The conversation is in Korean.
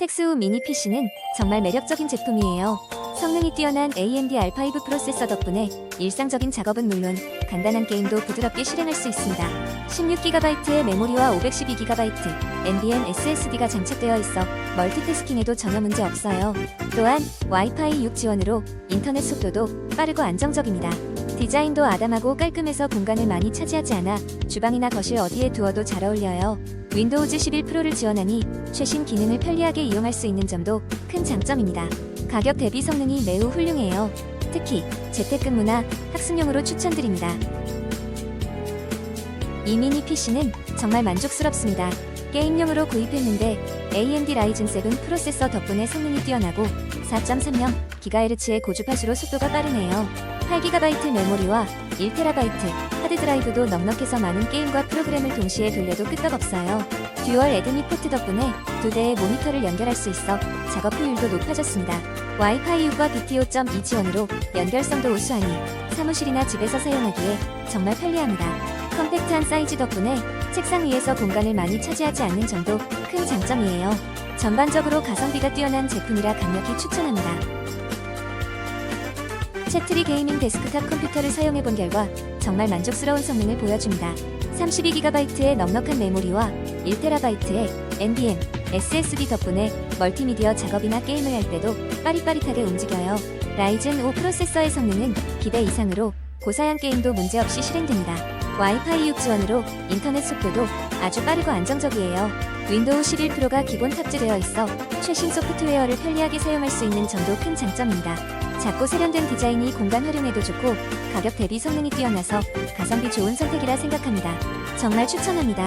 텍스우 미니 PC는 정말 매력적인 제품이에요. 성능이 뛰어난 AMD R5 프로세서 덕분에 일상적인 작업은 물론 간단한 게임도 부드럽게 실행할 수 있습니다. 16GB의 메모리와 512GB NVMe SSD가 장착되어 있어 멀티태스킹에도 전혀 문제 없어요. 또한 와이파이 6 지원으로 인터넷 속도도 빠르고 안정적입니다. 디자인도 아담하고 깔끔해서 공간을 많이 차지하지 않아 주방이나 거실 어디에 두어도 잘 어울려요. 윈도우즈 11 프로를 지원하니 최신 기능을 편리하게 이용할 수 있는 점도 큰 장점입니다. 가격 대비 성능이 매우 훌륭해요. 특히 재택근무나 학습용으로 추천드립니다. 이 미니 PC는 정말 만족스럽습니다. 게임용으로 구입했는데 AMD 라이즌 7 프로세서 덕분에 성능이 뛰어나고 4.30 GHz의 고주파수로 속도가 빠르네요. 8GB 메모리와 1TB 하드드라이브도 넉넉해서 많은 게임과 프로그램을 동시에 돌려도 끄떡없어요. 듀얼 에드미 포트 덕분에 두 대의 모니터를 연결할 수 있어 작업 효율도 높아졌습니다. 와이파이 6과 BT5.2 지원으로 연결성도 우수하니 사무실이나 집에서 사용하기에 정말 편리합니다. 컴팩트한 사이즈 덕분에 책상 위에서 공간을 많이 차지하지 않는 점도 큰 장점이에요. 전반적으로 가성비가 뛰어난 제품이라 강력히 추천합니다. 채트리 게이밍 데스크탑 컴퓨터를 사용해 본 결과 정말 만족스러운 성능을 보여줍니다. 32GB의 넉넉한 메모리와 1TB의 NVMe SSD 덕분에 멀티미디어 작업이나 게임을 할 때도 빠릿빠릿하게 움직여요. 라이즌 5 프로세서의 성능은 기대 이상으로 고사양 게임도 문제없이 실행됩니다. 와이파이 6 지원으로 인터넷 속도도 아주 빠르고 안정적이에요. 윈도우 11 프로가 기본 탑재되어 있어 최신 소프트웨어를 편리하게 사용할 수 있는 점도 큰 장점입니다. 작고 세련된 디자인이 공간 활용에도 좋고 가격 대비 성능이 뛰어나서 가성비 좋은 선택이라 생각합니다. 정말 추천합니다.